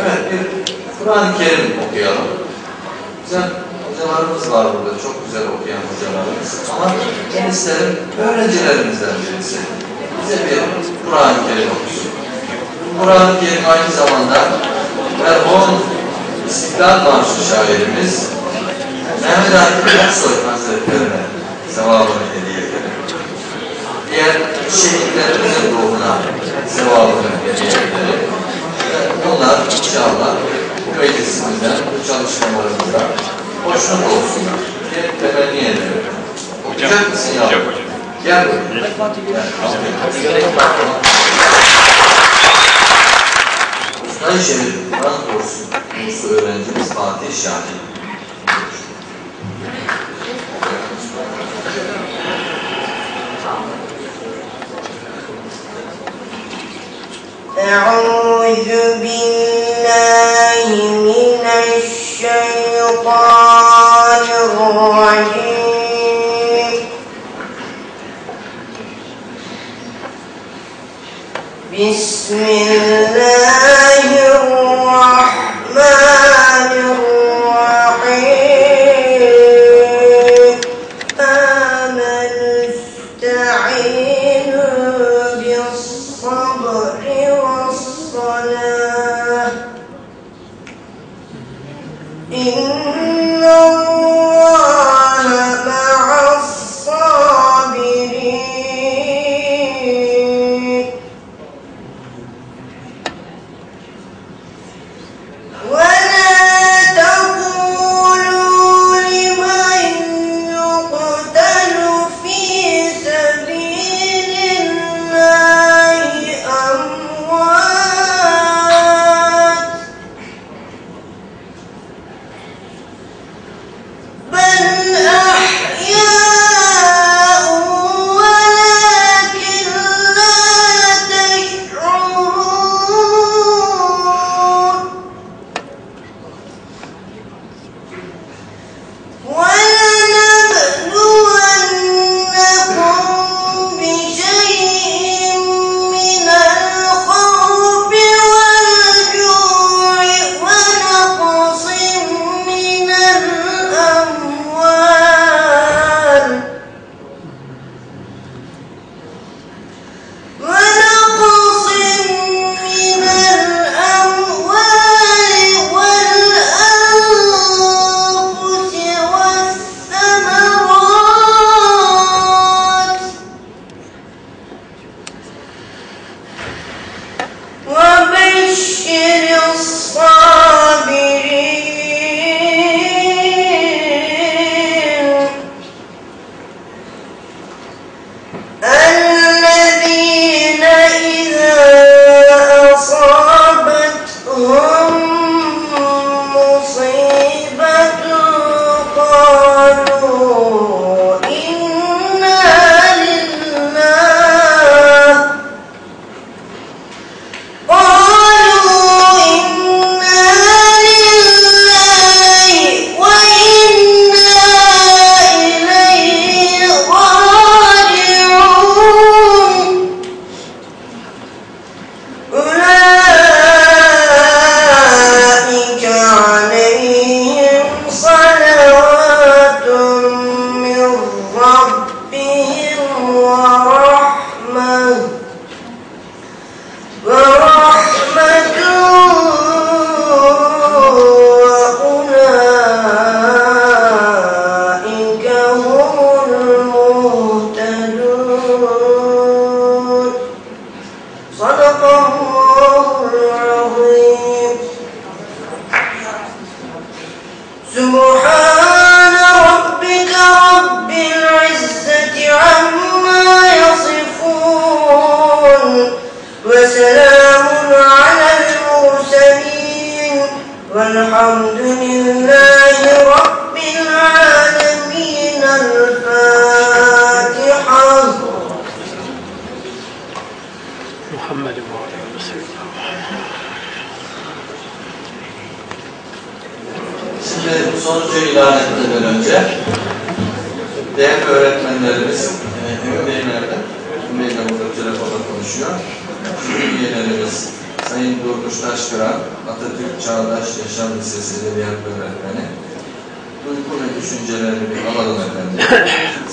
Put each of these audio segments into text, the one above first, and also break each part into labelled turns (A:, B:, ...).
A: Evet, bir Kur'an-ı Kerim okuyalım. Güzel hocalarımız var burada, çok güzel okuyan hocalarımız. Ama ben isterim öğrencilerimizden birisi bize bir Kur'an-ı Kerim okusun. Kur'an-ı Kerim aynı zamanda merhum İstiklal Marşı şairimiz Mehmet Akif Ersoy Hazretlerine sevabını hediye edelim. Diğer şehitlerimizin ruhuna sevabını hediye edelim Onlar inşallah bu meclisimizden, bu çalışmalarımızdan hoşnut olsunlar diye temenni ediyorum. Okuyacak mısın ya?
B: Hocam hocam.
A: Gel buraya. Gel. Ustay Şerif Kur'an kursu, kursu öğrencimiz Fatih Şahin.
C: أعوذ بالله الرجيم بسم الله الرحمن المهتدون صدق الله العظيم. سبحان ربك رب العزة عما يصفون وسلام على المرسلين والحمد لله رب العالمين.
A: Şimdi sonucu ilan etmeden önce değerli öğretmenlerimiz, Emin Bey nerede? Emin Bey de burada telefonda konuşuyor. Üyelerimiz, Sayın Durmuş Taşkıran, Atatürk Çağdaş Yaşam Lisesi Edebiyat Öğretmeni. Duygu ve düşüncelerini bir alalım efendim.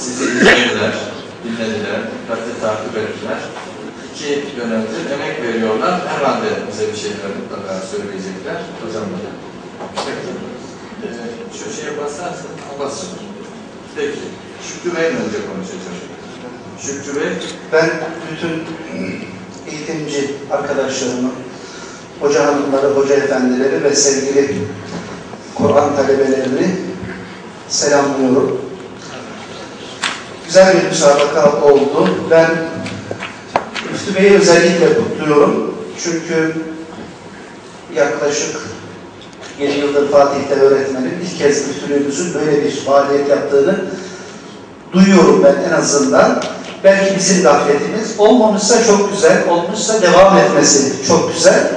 A: Sizi izlediler, dinlediler, dikkatli takip ettiler. İki dönemdir emek veriyorlar. Herhalde bize bir şeyler mutlaka söyleyecekler. Hocam da. Peki. Ee, şu basarsın, basın. Peki. Şükrü Bey'le önce konuşacağım. Şükrü Bey,
B: Ben bütün eğitimci arkadaşlarımı, hoca hanımları, hoca efendileri ve sevgili Kur'an talebelerini selamlıyorum. Güzel bir müsabaka oldu. Ben Müftü Bey'i özellikle kutluyorum. Çünkü yaklaşık 7 yıldır Fatih'te öğretmenim. İlk kez müftülüğümüzün böyle bir faaliyet yaptığını duyuyorum ben en azından. Belki bizim gafletimiz. Olmamışsa çok güzel, olmuşsa devam etmesi çok güzel.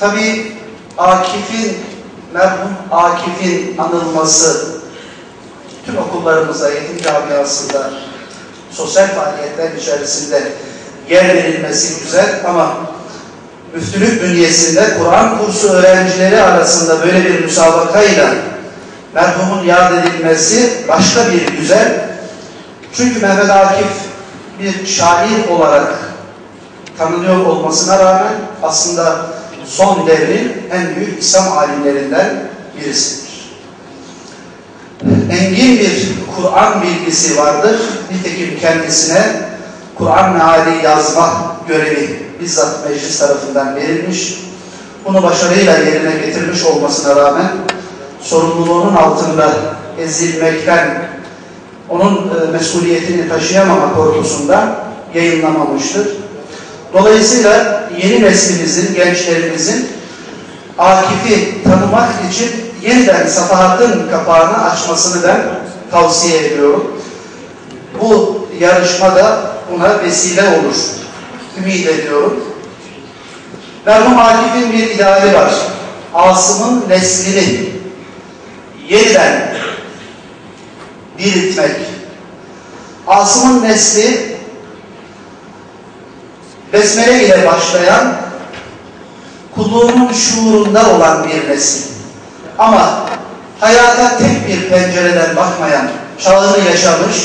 B: Tabii Akif'in, merhum Akif'in anılması tüm okullarımızda, eğitim camiasında, sosyal faaliyetler içerisinde yer verilmesi güzel ama müftülük bünyesinde Kur'an kursu öğrencileri arasında böyle bir müsabakayla merhumun yad edilmesi başka bir güzel. Çünkü Mehmet Akif bir şair olarak tanınıyor olmasına rağmen aslında son devrin en büyük İslam alimlerinden birisidir. Engin bir Kur'an bilgisi vardır. Nitekim kendisine Kur'an meali yazma görevi bizzat meclis tarafından verilmiş. Bunu başarıyla yerine getirmiş olmasına rağmen sorumluluğunun altında ezilmekten, onun e, mesuliyetini taşıyamama korkusundan yayınlamamıştır. Dolayısıyla yeni neslimizin, gençlerimizin Akif'i tanımak için yeniden safahatın kapağını açmasını ben tavsiye ediyorum. Bu yarışmada buna vesile olur. Ümit ediyorum. Merhum Akif'in bir ideali var. Asım'ın neslini yeniden diriltmek. Asım'ın nesli besmele ile başlayan kulluğunun şuurunda olan bir nesil. Ama hayata tek bir pencereden bakmayan, çağını yaşamış,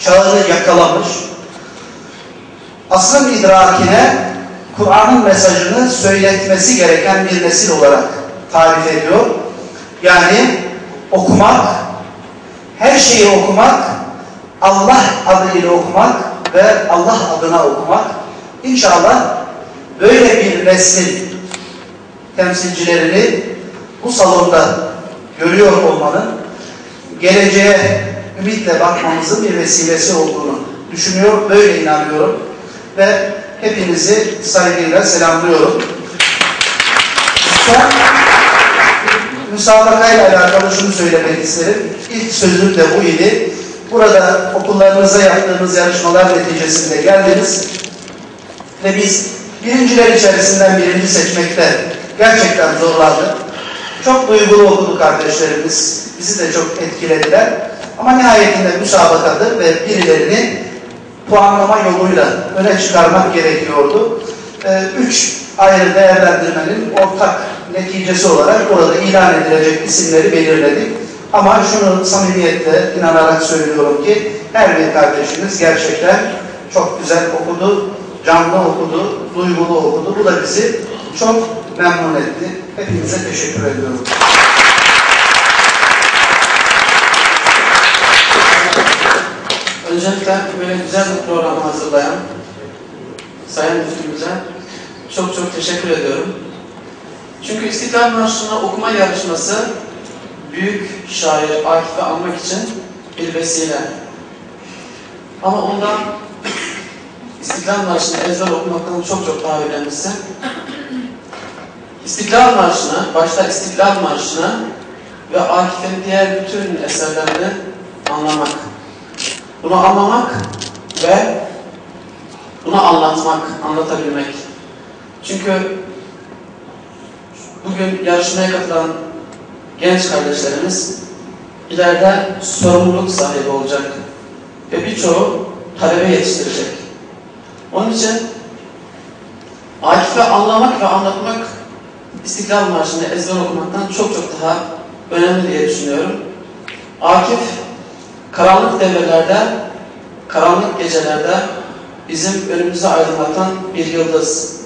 B: çağını yakalamış, asrın idrakine Kur'an'ın mesajını söyletmesi gereken bir nesil olarak tarif ediyor. Yani okumak, her şeyi okumak, Allah adıyla okumak ve Allah adına okumak. İnşallah böyle bir neslin temsilcilerini bu salonda görüyor olmanın geleceğe ümitle bakmamızın bir vesilesi olduğunu düşünüyor, böyle inanıyorum ve hepinizi saygıyla selamlıyorum. Son müsabakayla alakalı şunu söylemek isterim. İlk sözüm de bu idi. Burada okullarınıza yaptığınız yarışmalar neticesinde geldiniz ve biz birinciler içerisinden birini seçmekte gerçekten zorlandık. Çok duygulu okudu kardeşlerimiz. Bizi de çok etkilediler. Ama nihayetinde müsabakadır ve birilerini puanlama yoluyla öne çıkarmak gerekiyordu. Ee, üç ayrı değerlendirmenin ortak neticesi olarak orada ilan edilecek isimleri belirledik. Ama şunu samimiyetle inanarak söylüyorum ki her bir kardeşimiz gerçekten çok güzel okudu, canlı okudu, duygulu okudu. Bu da bizi çok memnun etti. Hepinize teşekkür ediyorum.
D: Öncelikle böyle güzel bir program hazırlayan Sayın Müftümüze çok çok teşekkür ediyorum. Çünkü İstiklal Marşı'nı okuma yarışması büyük şair Akif'i anmak için bir vesile. Ama ondan İstiklal Marşı'nı ezber okumaktan çok çok daha önemlisi. İstiklal Marşı'nı, başta İstiklal Marşı'nı ve Akif'in diğer bütün eserlerini anlamak. Bunu anlamak ve bunu anlatmak, anlatabilmek. Çünkü bugün yarışmaya katılan genç kardeşlerimiz ileride sorumluluk sahibi olacak ve birçoğu talebe yetiştirecek. Onun için Akif'i anlamak ve anlatmak İstiklal Marşı'nı ezber okumaktan çok çok daha önemli diye düşünüyorum. Akif, karanlık devrelerde, karanlık gecelerde bizim önümüzü aydınlatan bir yıldız.